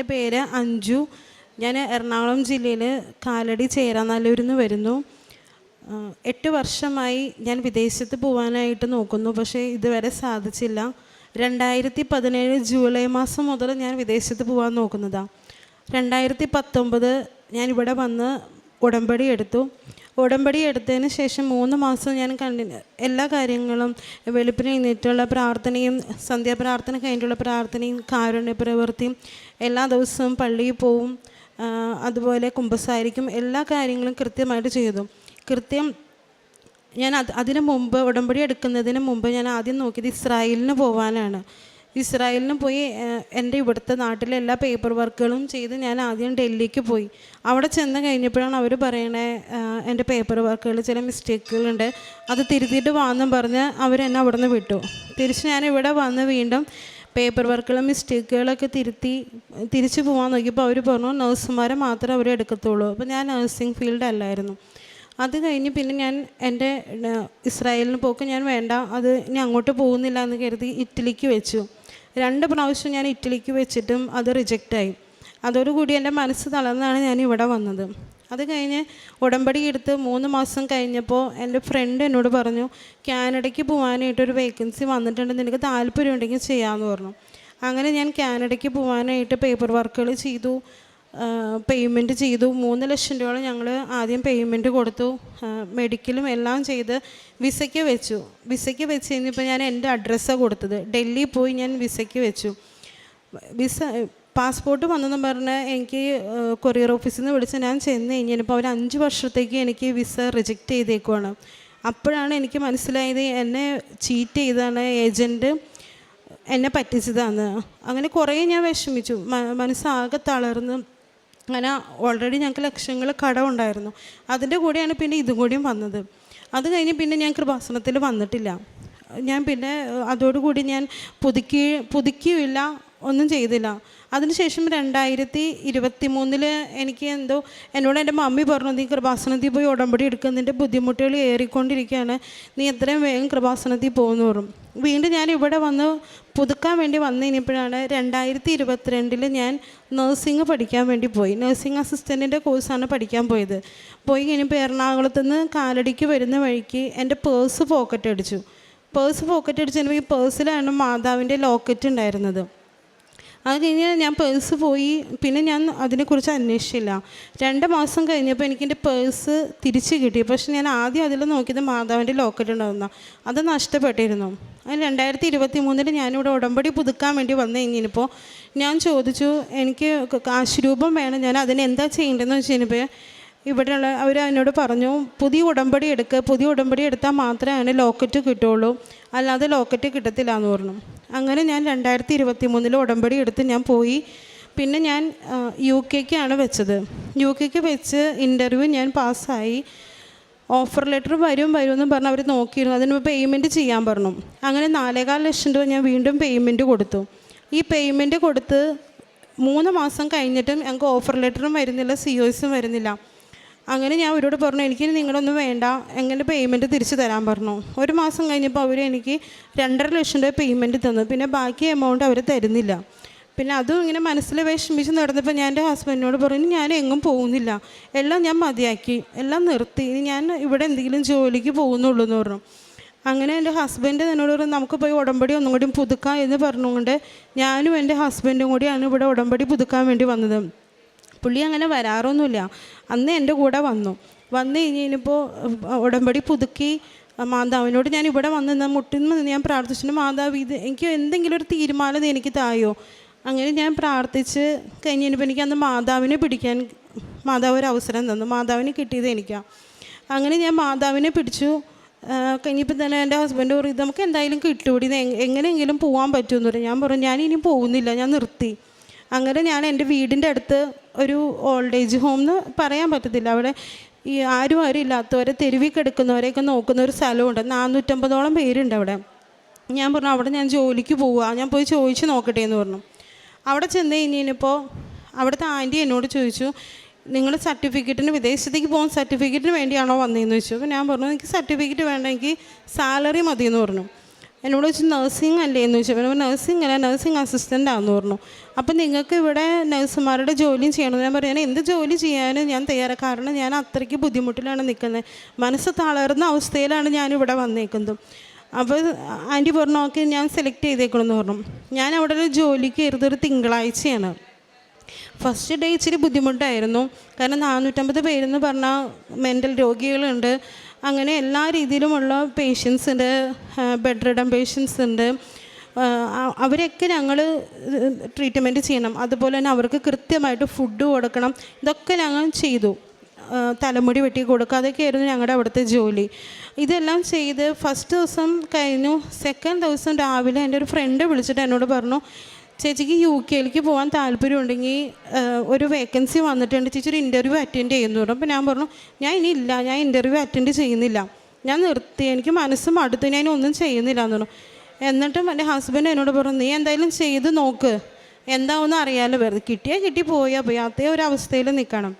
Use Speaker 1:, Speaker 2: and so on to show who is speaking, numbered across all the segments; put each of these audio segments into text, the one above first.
Speaker 1: എന്റെ പേര് അഞ്ജു. ഞാൻ എറണാകുളം ജില്ലയിൽ കാലടി ചേരാനല്ലൂരിൽ നിന്ന് വരുന്നു എട്ട് വർഷമായി ഞാൻ വിദേശത്ത് പോകാനായിട്ട് നോക്കുന്നു. പക്ഷേ ഇതുവരെ സാധിച്ചില്ല. രണ്ടായിരത്തി പതിനേഴ് ജൂലൈ മാസം മുതൽ ഞാൻ വിദേശത്ത് പോകാൻ നോക്കുന്നതാണ് രണ്ടായിരത്തി പത്തൊമ്പത് ഞാൻ ഇവിടെ വന്ന് ഉടമ്പടി എടുത്തു. ഉടമ്പടി എടുത്തതിന് ശേഷം മൂന്ന് മാസം ഞാൻ കണ്ടിന്യൂ എല്ലാ കാര്യങ്ങളും വെളുപ്പിന് എഴുന്നേറ്റുള്ള പ്രാർത്ഥനയും സന്ധ്യാപ്രാർത്ഥന കഴിഞ്ഞിട്ടുള്ള പ്രാർത്ഥനയും കാരുണ്യ പ്രവൃത്തിയും എല്ലാ ദിവസവും പള്ളിയിൽ പോവും അതുപോലെ കുമ്പസാരിക്കും എല്ലാ കാര്യങ്ങളും കൃത്യമായിട്ട് ചെയ്തു. കൃത്യം ഞാൻ അത് അതിന് മുമ്പ് ഉടമ്പടി എടുക്കുന്നതിന് മുമ്പ് ഞാൻ ആദ്യം നോക്കിയത് ഇസ്രായേലിന് പോകാനാണ് ഇസ്രായേലിന് പോയി എന്റെ ഇവിടുത്തെ നാട്ടിലെ എല്ലാ പേപ്പർ വർക്കുകളും ചെയ്ത് ഞാൻ ആദ്യം ഡൽഹിക്ക് പോയി. അവിടെ ചെന്ന് കഴിഞ്ഞപ്പോഴാണ് അവർ പറയണേ എന്റെ പേപ്പർ വർക്കുകൾ ചില മിസ്റ്റേക്കുകളുണ്ട് അത് തിരുത്തിയിട്ട് വാന്നും പറഞ്ഞ് അവരെന്നെ അവിടെ നിന്ന് വിട്ടു. തിരിച്ച് ഞാൻ ഇവിടെ വന്ന് വീണ്ടും പേപ്പർ വർക്കുകളും മിസ്റ്റേക്കുകളൊക്കെ തിരുത്തി തിരിച്ചു പോകാൻ നോക്കിയപ്പോൾ അവർ പറഞ്ഞു നഴ്സുമാരെ മാത്രമേ അവർ എടുക്കത്തുള്ളൂ. അപ്പോൾ ഞാൻ നഴ്സിംഗ് ഫീൽഡ് അല്ലായിരുന്നു. അത് കഴിഞ്ഞ് പിന്നെ ഞാൻ എന്റെ ഇസ്രായേലിന് പോക്ക് ഞാൻ വേണ്ട അത് ഞാൻ അങ്ങോട്ട് പോകുന്നില്ല എന്ന് കരുതി ഇറ്റലിക്ക് വെച്ചു. രണ്ട് പ്രാവശ്യം ഞാൻ ഇറ്റലിക്ക് വെച്ചിട്ടും അത് റിജക്റ്റായി അതോടുകൂടി എന്റെ മനസ്സ് തളർന്നാണ് ഞാൻ ഇവിടെ വന്നത്. അത് കഴിഞ്ഞ് ഉടമ്പടി എടുത്ത് മൂന്ന് മാസം കഴിഞ്ഞപ്പോൾ എന്റെ ഫ്രണ്ട് എന്നോട് പറഞ്ഞു കാനഡയ്ക്ക് പോകാനായിട്ട് ഒരു വേക്കൻസി വന്നിട്ടുണ്ട് നിനക്ക് താല്പര്യം ഉണ്ടെങ്കിൽ ചെയ്യാമെന്ന് പറഞ്ഞു. അങ്ങനെ ഞാൻ കാനഡയ്ക്ക് പോകാനായിട്ട് പേപ്പർ വർക്കുകൾ ചെയ്തു പേയ്മെന്റ് ചെയ്തു. മൂന്ന് ലക്ഷം രൂപയോളം ഞങ്ങൾ ആദ്യം പേയ്മെന്റ് കൊടുത്തു. മെഡിക്കലും എല്ലാം ചെയ്ത് വിസയ്ക്ക് വെച്ചു. വിസയ്ക്ക് വെച്ച് കഴിഞ്ഞപ്പോൾ ഞാൻ എന്റെ അഡ്രസ്സാണ് കൊടുത്തത്. ഡൽഹി പോയി ഞാൻ വിസയ്ക്ക് വെച്ചു. വിസ പാസ്പോർട്ട് വന്നെന്ന് പറഞ്ഞ് എനിക്ക് കൊറിയർ ഓഫീസിൽ നിന്ന് വിളിച്ച് ഞാൻ ചെന്ന് കഴിഞ്ഞപ്പോൾ അവർ അഞ്ച് വർഷത്തേക്ക് എനിക്ക് വിസ റിജക്റ്റ് ചെയ്തേക്കുവാണ്. അപ്പോഴാണ് എനിക്ക് മനസ്സിലായത് എന്നെ ചീറ്റ് ചെയ്താണ് ഏജന്റ് എന്നെ പറ്റിച്ചതാണ് അങ്ങനെ കുറേ ഞാൻ വിഷമിച്ചു. മനസ്സാകെ തളർന്ന്. അങ്ങനെ ഓൾറെഡി ഞങ്ങൾക്ക് ലക്ഷങ്ങൾ കടമുണ്ടായിരുന്നു അതിന്റെ കൂടെയാണ് പിന്നെ ഇതും കൂടിയും വന്നത്. അത് കഴിഞ്ഞ് പിന്നെ ഞാൻ കൃപാസനത്തിൽ വന്നിട്ടില്ല. ഞാൻ പിന്നെ അതോടുകൂടി ഞാൻ പുതുക്കി പുതുക്കിയില്ല ഒന്നും ചെയ്തില്ല. അതിനുശേഷം രണ്ടായിരത്തി ഇരുപത്തി മൂന്നിൽ എനിക്ക് എന്തോ എന്നോട് എന്റെ മമ്മി പറഞ്ഞു നീ കൃപാസനത്തിൽ പോയി ഉടമ്പടി എടുക്കുന്നതിന്റെ ബുദ്ധിമുട്ടുകൾ ഏറിക്കൊണ്ടിരിക്കുകയാണ്. നീ എത്രയും വേഗം കൃപാസനത്തിൽ പോകുന്നു പറഞ്ഞു. വീണ്ടും ഞാൻ ഇവിടെ വന്ന് പുതുക്കാൻ വേണ്ടി വന്നു കഴിഞ്ഞപ്പോഴാണ് രണ്ടായിരത്തി ഇരുപത്തിരണ്ടിൽ ഞാൻ നഴ്സിംഗ് പഠിക്കാൻ വേണ്ടി പോയി. നഴ്സിംഗ് അസിസ്റ്റന്റിന്റെ കോഴ്സാണ് പഠിക്കാൻ പോയത്. പോയി കഴിഞ്ഞപ്പോൾ എറണാകുളത്ത് നിന്ന് കാലടിക്ക് വരുന്ന വഴിക്ക് എന്റെ പേഴ്സ് പോക്കറ്റ് അടിച്ചു പേഴ്സ് പോക്കറ്റ് അടിച്ച് ഈ പേഴ്സിലാണ് മാതാവിന്റെ ലോക്കറ്റ് ഉണ്ടായിരുന്നത്. അത് കഴിഞ്ഞ് ഞാൻ പേഴ്സ് പോയി. പിന്നെ ഞാൻ അതിനെക്കുറിച്ച് അന്വേഷിച്ചില്ല. രണ്ട് മാസം കഴിഞ്ഞപ്പോൾ എനിക്ക് എന്റെ പേഴ്സ് തിരിച്ച് കിട്ടി. പക്ഷെ ഞാൻ ആദ്യം അതിൽ നോക്കിയത് മാതാവിന്റെ ലോക്കറ്റ് ഉണ്ടാകുന്ന അത് നഷ്ടപ്പെട്ടിരുന്നു. അതിന് രണ്ടായിരത്തി ഇരുപത്തി മൂന്നിൽ ഞാനിവിടെ ഉടമ്പടി പുതുക്കാൻ വേണ്ടി വന്നു കഴിഞ്ഞപ്പോൾ ഞാൻ ചോദിച്ചു എനിക്ക് കാശ് രൂപം വേണം. ഞാൻ അതിനെന്താ ചെയ്യേണ്ടതെന്ന് വെച്ച് കഴിഞ്ഞപ്പോൾ ഇവിടെയുള്ള അവർ എന്നോട് പറഞ്ഞു പുതിയ ഉടമ്പടി എടുക്കുക പുതിയ ഉടമ്പടി എടുത്താൽ മാത്രമേ അതിന് ലോക്കറ്റ് കിട്ടുള്ളൂ അല്ലാതെ ലോക്കറ്റ് കിട്ടത്തില്ല എന്ന് പറഞ്ഞു. അങ്ങനെ ഞാൻ രണ്ടായിരത്തി ഇരുപത്തി മൂന്നിൽ ഉടമ്പടി എടുത്ത് ഞാൻ പോയി. പിന്നെ ഞാൻ യു കെക്കാണ് വെച്ചത്. യു കെക്ക് വെച്ച് ഇന്റർവ്യൂ ഞാൻ പാസ്സായി. ഓഫർ ലെറ്റർ വരും വരും എന്ന് പറഞ്ഞ് അവർ നോക്കിയിരുന്നു. അതിന് പേയ്മെന്റ് ചെയ്യാൻ പറഞ്ഞു. അങ്ങനെ നാലേകാൽ ലക്ഷം രൂപ ഞാൻ വീണ്ടും പേയ്മെന്റ് കൊടുത്തു. ഈ പേയ്മെന്റ് കൊടുത്ത് മൂന്ന് മാസം കഴിഞ്ഞിട്ടും ഞങ്ങൾക്ക് ഓഫർ ലെറ്ററും വരുന്നില്ല സി ഒസും വരുന്നില്ല. അങ്ങനെ ഞാൻ അവരോട് പറഞ്ഞു എനിക്ക് നിങ്ങളൊന്നും വേണ്ട. എങ്ങനെ പേയ്മെന്റ് തിരിച്ചു തരാൻ പറഞ്ഞു. ഒരു മാസം കഴിഞ്ഞപ്പോൾ അവർ എനിക്ക് രണ്ടര ലക്ഷം രൂപ പേയ്മെന്റ് തന്നു. പിന്നെ ബാക്കി എമൗണ്ട് അവർ തരുന്നില്ല. പിന്നെ അതും ഇങ്ങനെ മനസ്സിൽ വിഷമിച്ച് നടന്നപ്പോൾ ഞാൻ എന്റെ ഹസ്ബൻഡിനോട് പറഞ്ഞു ഞാൻ എങ്ങും പോകുന്നില്ല. എല്ലാം ഞാൻ മതിയാക്കി. എല്ലാം നിർത്തി. ഇനി ഞാൻ ഇവിടെ എന്തെങ്കിലും ജോലിക്ക് പോകുന്നുള്ളൂ എന്ന് പറഞ്ഞു. അങ്ങനെ എന്റെ ഹസ്ബൻഡ് എന്നോട് പറഞ്ഞു നമുക്ക് പോയി ഉടമ്പടി ഒന്നും കൂടി പുതുക്കാം എന്ന് പറഞ്ഞുകൊണ്ട് ഞാനും എന്റെ ഹസ്ബൻഡും കൂടിയാണ് ഇവിടെ ഉടമ്പടി പുതുക്കാൻ വേണ്ടി വന്നത്. പുള്ളി അങ്ങനെ വരാറൊന്നുമില്ല. അന്ന് എന്റെ കൂടെ വന്നു. വന്നു കഴിഞ്ഞ് കഴിഞ്ഞപ്പോൾ ഉടമ്പടി പുതുക്കി മാതാവിനോട് ഞാൻ ഇവിടെ വന്ന് നിന്ന് മുട്ടിൽ നിന്ന് ഞാൻ പ്രാർത്ഥിച്ചിട്ട് മാതാവ് ഇത് എനിക്ക് എന്തെങ്കിലും ഒരു തീരുമാനം എനിക്ക് തായോ? അങ്ങനെ ഞാൻ പ്രാർത്ഥിച്ച് കഴിഞ്ഞ് കഴിഞ്ഞപ്പോൾ എനിക്ക് അന്ന് മാതാവിനെ പിടിക്കാൻ മാതാവ് ഒരു അവസരം തന്നു. മാതാവിനെ കിട്ടിയത് എനിക്കാണ് അങ്ങനെ ഞാൻ മാതാവിനെ പിടിച്ചു. കഴിഞ്ഞപ്പോൾ തന്നെ എന്റെ ഹസ്ബൻഡ് പറയും "ഇത് നമുക്ക് എന്തായാലും കിട്ടുകൂടി എങ്ങനെയെങ്കിലും പോകാൻ പറ്റുമെന്ന് പറയും. ഞാൻ പറഞ്ഞു ഞാൻ ഇനി പോകുന്നില്ല ഞാൻ നിർത്തി. അങ്ങനെ ഞാൻ എന്റെ വീടിന്റെ അടുത്ത് ഒരു ഓൾഡ് ഏജ് ഹോം എന്ന് പറയാൻ പറ്റത്തില്ല. അവിടെ ഈ ആരും ആരും ഇല്ലാത്തവരെ തെരുവി കിടക്കുന്നവരെയൊക്കെ നോക്കുന്ന ഒരു സ്ഥലമുണ്ട്. നാനൂറ്റമ്പതോളം പേരുണ്ട് അവിടെ. ഞാൻ പറഞ്ഞു അവിടെ ഞാൻ ജോലിക്ക് പോവുക ഞാൻ പോയി ചോദിച്ച് നോക്കട്ടെ എന്ന് പറഞ്ഞു. അവിടെ ചെന്ന് കഴിഞ്ഞപ്പോൾ അവിടുത്തെ ആന്റി എന്നോട് ചോദിച്ചു നിങ്ങൾ സർട്ടിഫിക്കറ്റിന് വിദേശത്തേക്ക് പോകുന്ന സർട്ടിഫിക്കറ്റിന് വേണ്ടിയാണോ വന്നതെന്ന് ചോദിച്ചു. അപ്പോൾ ഞാൻ പറഞ്ഞു എനിക്ക് സർട്ടിഫിക്കറ്റ് വേണ്ട എനിക്ക് സാലറി മതി എന്ന് പറഞ്ഞു. എന്നോട് ചോദിച്ചു നഴ്സിംഗ് അല്ലേ? എന്ന് ചോദിച്ചു. അപ്പോൾ നഴ്സിംഗ് അല്ല നഴ്സിംഗ് അസിസ്റ്റന്റ് ആണെന്ന് പറഞ്ഞു. അപ്പം നിങ്ങൾക്ക് ഇവിടെ നഴ്സുമാരുടെ ജോലിയും ചെയ്യണം ഞാൻ പറയുന്നത് എന്ത് ജോലി ചെയ്യാനും ഞാൻ തയ്യാറാണ് കാരണം ഞാൻ അത്രയ്ക്ക് ബുദ്ധിമുട്ടിലാണ് നിൽക്കുന്നത്. മനസ്സ് തളർന്ന അവസ്ഥയിലാണ് ഞാൻ ഇവിടെ വന്നേക്കുന്നത്. അപ്പോൾ ആന്റി പറഞ്ഞു ഓക്കെ ഞാൻ സെലക്ട് ചെയ്തേക്കണമെന്ന് പറഞ്ഞു. ഞാൻ അവിടെ ഒരു ജോലിക്ക് ഒരു തിങ്കളാഴ്ചയാണ്. ഫസ്റ്റ് ഡേ ഇച്ചിരി ബുദ്ധിമുട്ടായിരുന്നു. കാരണം നാനൂറ്റമ്പത് പേരെന്ന് പറഞ്ഞാൽ മെന്റൽ രോഗികളുണ്ട്. അങ്ങനെ എല്ലാ രീതിയിലുമുള്ള പേഷ്യൻസ് ഉണ്ട് ബെഡ് റിഡൻ പേഷ്യൻസ് ഉണ്ട്. അവരെയൊക്കെ ഞങ്ങൾ ട്രീറ്റ്മെന്റ് ചെയ്യണം. അതുപോലെ തന്നെ അവർക്ക് കൃത്യമായിട്ട് ഫുഡ് കൊടുക്കണം. ഇതൊക്കെ ഞങ്ങൾ ചെയ്തു. തലമുടി വെട്ടി കൊടുക്കുക അതൊക്കെയായിരുന്നു ഞങ്ങളുടെ അവിടുത്തെ ജോലി. ഇതെല്ലാം ചെയ്ത് ഫസ്റ്റ് ദിവസം കഴിഞ്ഞു. സെക്കൻഡ് ദിവസം രാവിലെ എന്റെ ഒരു ഫ്രണ്ട് വിളിച്ചിട്ട് എന്നോട് പറഞ്ഞു ചേച്ചിക്ക് യു കെയിലേക്ക് പോകാൻ താല്പര്യമുണ്ടെങ്കിൽ ഒരു വേക്കൻസി വന്നിട്ടുണ്ട്. ചേച്ചി ഒരു ഇന്റർവ്യൂ അറ്റൻഡ് ചെയ്യുന്നുണ്ട് അപ്പോൾ ഞാൻ പറഞ്ഞു ഞാൻ ഇനി ഇല്ല. ഞാൻ ഇന്റർവ്യൂ അറ്റൻഡ് ചെയ്യുന്നില്ല. ഞാൻ നിർത്തി. എനിക്ക് മനസ്സ് മടുത്തു. ഞാൻ ഒന്നും ചെയ്യുന്നില്ല. എന്ന് പറഞ്ഞു. എന്നിട്ടും എന്റെ ഹസ്ബൻഡ് എന്നോട് പറഞ്ഞു നീ എന്തായാലും ചെയ്ത് നോക്ക്. എന്താവുമെന്ന് അറിയാമല്ലോ വെറുതെ കിട്ടിയാൽ കിട്ടി പോയാൽ പോയി അതേ ഒരു അവസ്ഥയിൽ നിൽക്കണം.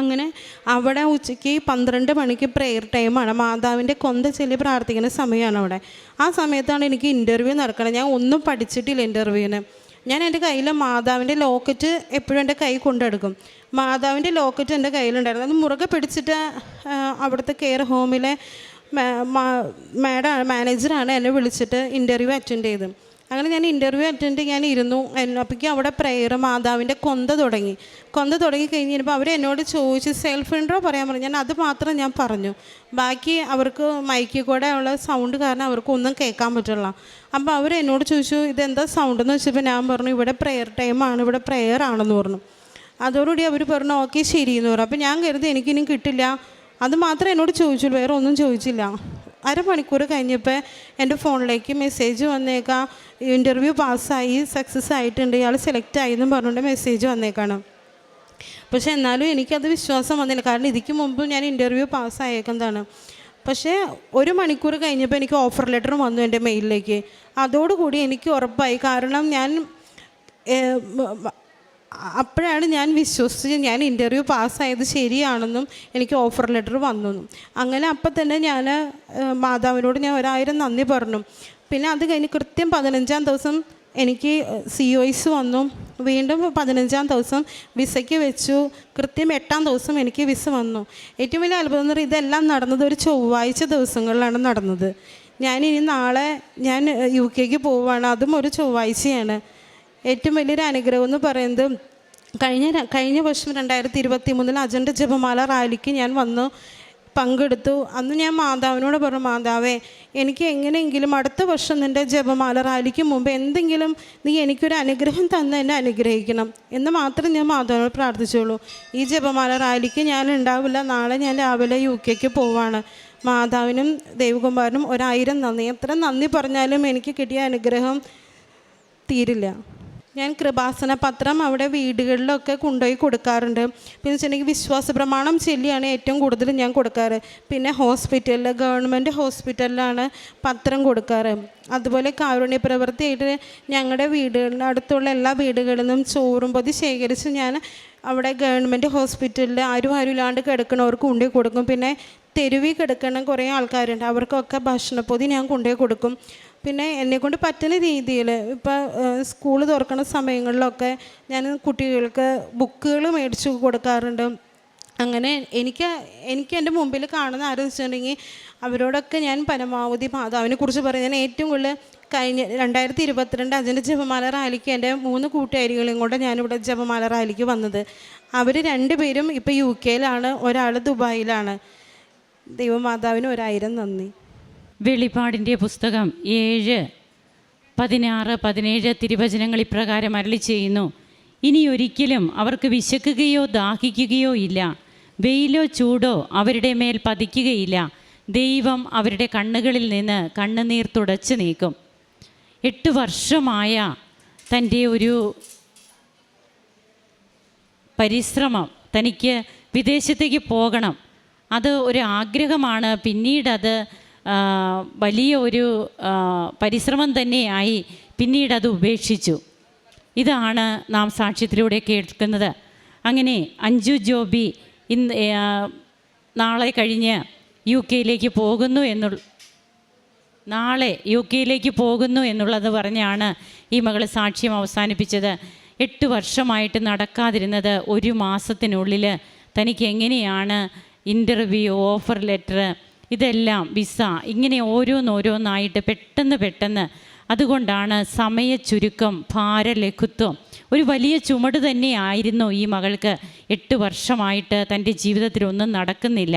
Speaker 1: അങ്ങനെ അവിടെ ഉച്ചയ്ക്ക് പന്ത്രണ്ട് മണിക്ക് പ്രെയർ ടൈമാണ് മാതാവിന്റെ കൊന്ത ചൊല്ലി പ്രാർത്ഥിക്കുന്ന സമയമാണ് അവിടെ. ആ സമയത്താണ് എനിക്ക് ഇന്റർവ്യൂ നടക്കണം ഞാൻ ഒന്നും പഠിച്ചിട്ടില്ല ഇന്റർവ്യൂവിന് ഞാൻ എന്റെ കയ്യിൽ മാതാവിന്റെ ലോക്കറ്റ് എപ്പോഴും എന്റെ കൈ കൊണ്ടെടുക്കും മാതാവിന്റെ ലോക്കറ്റ് എന്റെ കയ്യിലുണ്ടായിരുന്നു. അത് മുറുകെ പിടിച്ചിട്ട് അവിടുത്തെ കെയർ ഹോമിലെ മാഡം മാനേജറാണ് എന്നെ വിളിച്ചിട്ട് ഇന്റർവ്യൂ അറ്റൻഡ് ചെയ്ത് അങ്ങനെ ഞാൻ ഇന്റർവ്യൂ അറ്റൻഡ് ചെയ്യാൻ ഇരുന്നു അപ്പോഴേക്കും അവിടെ പ്രെയർ മാതാവിന്റെ കൊന്ത തുടങ്ങി. കൊന്ത തുടങ്ങി കഴിഞ്ഞ് കഴിഞ്ഞപ്പോൾ അവർ എന്നോട് ചോദിച്ച് സെൽഫ് ഇൻട്രോ പറയാൻ പറഞ്ഞു. ഞാൻ അത് മാത്രം ഞാൻ പറഞ്ഞു. ബാക്കി അവർക്ക് മൈക്കിൽ കൂടെ ഉള്ള സൗണ്ട് കാരണം അവർക്ക് ഒന്നും കേൾക്കാൻ പറ്റില്ല. അപ്പോൾ അവർ എന്നോട് ചോദിച്ചു ഇതെന്താ സൗണ്ട് എന്ന് വെച്ചപ്പോൾ ഞാൻ പറഞ്ഞു ഇവിടെ പ്രെയർ ടൈമാണ് ഇവിടെ പ്രെയർ ആണെന്ന് പറഞ്ഞു. അതോടുകൂടി അവർ പറഞ്ഞു ഓക്കെ ശരി എന്ന് പറഞ്ഞു. അപ്പോൾ ഞാൻ കരുതി എനിക്കിനും കിട്ടില്ല. അത് മാത്രമേ എന്നോട് ചോദിച്ചുള്ളൂ വേറെ ഒന്നും ചോദിച്ചില്ല. അരമണിക്കൂർ കഴിഞ്ഞപ്പോൾ എന്റെ ഫോണിലേക്ക് മെസ്സേജ് വന്നേക്കാം. ഇന്റർവ്യൂ പാസ്സായി സക്സസ് ആയിട്ടുണ്ട് ഇയാൾ സെലക്ട് ആയി എന്നും പറഞ്ഞുകൊണ്ട് മെസ്സേജ് വന്നേക്കാണ്. പക്ഷേ എന്നാലും എനിക്കത് വിശ്വാസം വന്നില്ല. കാരണം ഇതിക്ക് മുമ്പ് ഞാൻ ഇന്റർവ്യൂ പാസ്സായേക്കുന്നതാണ് പക്ഷേ ഒരു മണിക്കൂർ കഴിഞ്ഞപ്പോൾ എനിക്ക് ഓഫർ ലെറ്റർ വന്നു എന്റെ മെയിലിലേക്ക് അതോടുകൂടി എനിക്ക് ഉറപ്പായി. കാരണം ഞാൻ അപ്പോഴാണ് ഞാൻ വിശ്വസിച്ച് ഞാൻ ഇന്റർവ്യൂ പാസ്സായത് ശരിയാണെന്നും എനിക്ക് ഓഫർ ലെറ്റർ വന്നു അങ്ങനെ അപ്പം തന്നെ ഞാൻ മാതാവിനോട് ഞാൻ ഒരായിരം നന്ദി പറഞ്ഞു. പിന്നെ അത് കഴിഞ്ഞ് കൃത്യം പതിനഞ്ചാം ദിവസം എനിക്ക് സി ഒയ്സ് വന്നു. വീണ്ടും പതിനഞ്ചാം ദിവസം വിസയ്ക്ക് വെച്ചു. കൃത്യം എട്ടാം ദിവസം എനിക്ക് വിസ വന്നു. ഏറ്റവും വലിയ അത്ഭുതം എന്ന് പറയുന്നത് ഇതെല്ലാം നടന്നത് ഒരു ചൊവ്വാഴ്ച ദിവസങ്ങളിലാണ് നടന്നത്. ഞാനിനി നാളെ ഞാൻ യു കെക്ക് പോവുകയാണ്. അതും ഒരു ചൊവ്വാഴ്ചയാണ്. ഏറ്റവും വലിയൊരു അനുഗ്രഹം എന്ന് പറയുന്നത് കഴിഞ്ഞ കഴിഞ്ഞ വർഷം രണ്ടായിരത്തി ഇരുപത്തി മൂന്നിൽ അജണ്ട ജപമാല റാലിക്ക് ഞാൻ വന്നു പങ്കെടുത്തു. അന്ന് ഞാൻ മാതാവിനോട് പറഞ്ഞു മാതാവേ എനിക്ക് എങ്ങനെയെങ്കിലും അടുത്ത വർഷം നിന്റെ ജപമാല റാലിക്ക് മുമ്പ് എന്തെങ്കിലും നീ എനിക്കൊരു അനുഗ്രഹം തന്ന് എന്നെ അനുഗ്രഹിക്കണം. എന്ന് മാത്രം ഞാൻ മാതാവിനോട് പ്രാർത്ഥിച്ചുള്ളൂ. ഈ ജപമാല റാലിക്ക് ഞാൻ ഉണ്ടാവില്ല. നാളെ ഞാൻ രാവിലെ യു കെക്ക് പോവാണ്. മാതാവിനും ദേവകുമാരനും ഒരായിരം നന്ദി. എത്ര നന്ദി പറഞ്ഞാലും എനിക്ക് കിട്ടിയ അനുഗ്രഹം തീരില്ല. ഞാൻ കൃപാസന പത്രം അവിടെ വീടുകളിലൊക്കെ കൊണ്ടുപോയി കൊടുക്കാറുണ്ട്. പിന്നെ വെച്ചിട്ടുണ്ടെങ്കിൽ വിശ്വാസ പ്രമാണം ചെല്ലിയാണ് ഏറ്റവും കൂടുതൽ ഞാൻ കൊടുക്കാറ്. പിന്നെ ഹോസ്പിറ്റലിൽ ഗവൺമെന്റ് ഹോസ്പിറ്റലിലാണ് പത്രം കൊടുക്കാറ്. അതുപോലെ കാരുണ്യ പ്രവൃത്തിയായിട്ട് ഞങ്ങളുടെ വീടുകളിൽ അടുത്തുള്ള എല്ലാ വീടുകളിൽ നിന്നും ചോറും പൊതി ശേഖരിച്ച് ഞാൻ അവിടെ ഗവൺമെന്റ് ഹോസ്പിറ്റലിൽ ആരും ആരും ഇല്ലാണ്ട് കിടക്കണവർക്ക് കൊണ്ടുപോയി കൊടുക്കും. പിന്നെ തെരുവിൽ കിടക്കുന്ന കുറേ ആൾക്കാരുണ്ട്. അവർക്കൊക്കെ ഭക്ഷണപ്പൊതി ഞാൻ കൊണ്ടുപോയി കൊടുക്കും. പിന്നെ എന്നെക്കൊണ്ട് പറ്റുന്ന രീതിയിൽ ഇപ്പോൾ സ്കൂൾ തുറക്കുന്ന സമയങ്ങളിലൊക്കെ ഞാൻ കുട്ടികൾക്ക് ബുക്കുകൾ മേടിച്ചു കൊടുക്കാറുണ്ട്. അങ്ങനെ എനിക്ക് എനിക്ക് എന്റെ മുമ്പിൽ കാണുന്ന ആരെന്ന് വെച്ചിട്ടുണ്ടെങ്കിൽ അവരോടൊക്കെ ഞാൻ പരമാവധി മാതാവിനെ കുറിച്ച് പറയും ഞാൻ ഏറ്റവും കൂടുതൽ കഴിഞ്ഞ രണ്ടായിരത്തി ഇരുപത്തിരണ്ട് അതിന്റെ ജപമാല റാലിക്ക് എന്റെ മൂന്ന് കൂട്ടുകാരികളെയും കൊണ്ട് ഞാനിവിടെ ജപമാല റാലിക്ക് വന്നത്. അവർ രണ്ടുപേരും ഇപ്പോൾ യു കെയിലാണ് ഒരാൾ ദുബായിലാണ്. ദൈവമാതാവിന് ഒരായിരം നന്ദി.
Speaker 2: വെളിപ്പാടിന്റെ പുസ്തകം ഏഴ് പതിനാറ് പതിനേഴ് തിരുവചനങ്ങൾ ഇപ്രകാരം അരളി ചെയ്യുന്നു. ഇനി ഒരിക്കലും അവർക്ക് വിശക്കുകയോ ദാഹിക്കുകയോ ഇല്ല. വെയിലോ ചൂടോ അവരുടെ മേൽ പതിക്കുകയില്ല. ദൈവം അവരുടെ കണ്ണുകളിൽ നിന്ന് കണ്ണുനീർ തുടച്ചു നീക്കും. എട്ട് വർഷമായ തന്റെ ഒരു പരിശ്രമം തനിക്ക് വിദേശത്തേക്ക് പോകണം. അത് ഒരു ആഗ്രഹമാണ്. പിന്നീടത് വലിയ ഒരു പരിശ്രമം തന്നെയായി പിന്നീട് അത് ഉപേക്ഷിച്ചു. ഇതാണ് നാം സാക്ഷ്യത്തിലൂടെ കേൾക്കുന്നത്. അങ്ങനെ അഞ്ജു ജോബി ഇന്ന് നാളെ കഴിഞ്ഞ് യു കെയിലേക്ക് പോകുന്നു എന്നുള്ള നാളെ യു കെയിലേക്ക് പോകുന്നു എന്നുള്ളത് പറഞ്ഞാണ് ഈ മകൾ സാക്ഷ്യം അവസാനിപ്പിച്ചത്. എട്ട് വർഷമായിട്ട് നടക്കാതിരുന്നത് ഒരു മാസത്തിനുള്ളിൽ തനിക്ക് എങ്ങനെയാണ് ഇന്റർവ്യൂ ഓഫർ ലെറ്റർ ഇതെല്ലാം വിസ ഇങ്ങനെ ഓരോന്നോരോന്നായിട്ട് പെട്ടെന്ന് പെട്ടെന്ന്. അതുകൊണ്ടാണ് സമയച്ചുരുക്കം ഭാരലഘുത്വം. ഒരു വലിയ ചുമട് തന്നെയായിരുന്നു ഈ മകൾക്ക് എട്ട് വർഷമായിട്ട് തന്റെ ജീവിതത്തിലൊന്നും നടക്കുന്നില്ല.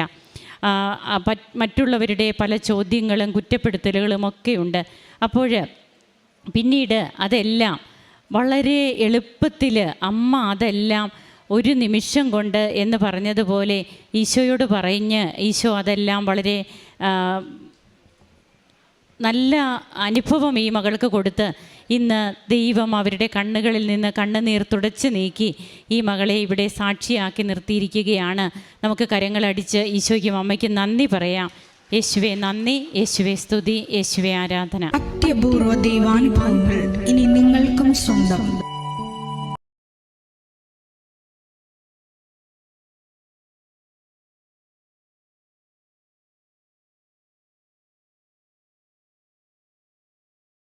Speaker 2: മറ്റുള്ളവരുടെ പല ചോദ്യങ്ങളും കുറ്റപ്പെടുത്തലുകളും ഒക്കെ ഉണ്ട്. അപ്പോൾ പിന്നീട് അതെല്ലാം വളരെ എളുപ്പത്തിൽ അമ്മ അതെല്ലാം ഒരു നിമിഷം കൊണ്ട് എന്ന് പറഞ്ഞതുപോലെ ഈശോയോട് പറഞ്ഞ് ഈശോ അതെല്ലാം വളരെ നല്ല അനുഭവം ഈ മകൾക്ക് കൊടുത്ത് ഇന്ന് ദൈവം അവരുടെ കണ്ണുകളിൽ നിന്ന് കണ്ണുനീർ തുടച്ച് നീക്കി ഈ മകളെ ഇവിടെ സാക്ഷിയാക്കി നിർത്തിയിരിക്കുകയാണ്. നമുക്ക് കരങ്ങളടിച്ച് ഈശോയ്ക്കും അമ്മയ്ക്കും നന്ദി പറയാം. യേശുവെ നന്ദി യേശുവെ സ്തുതി യേശുവെ ആരാധന.
Speaker 3: അത്യപൂർവ ദൈവാനുഭവങ്ങൾ ഇനി നിങ്ങൾക്കും സ്വന്തം.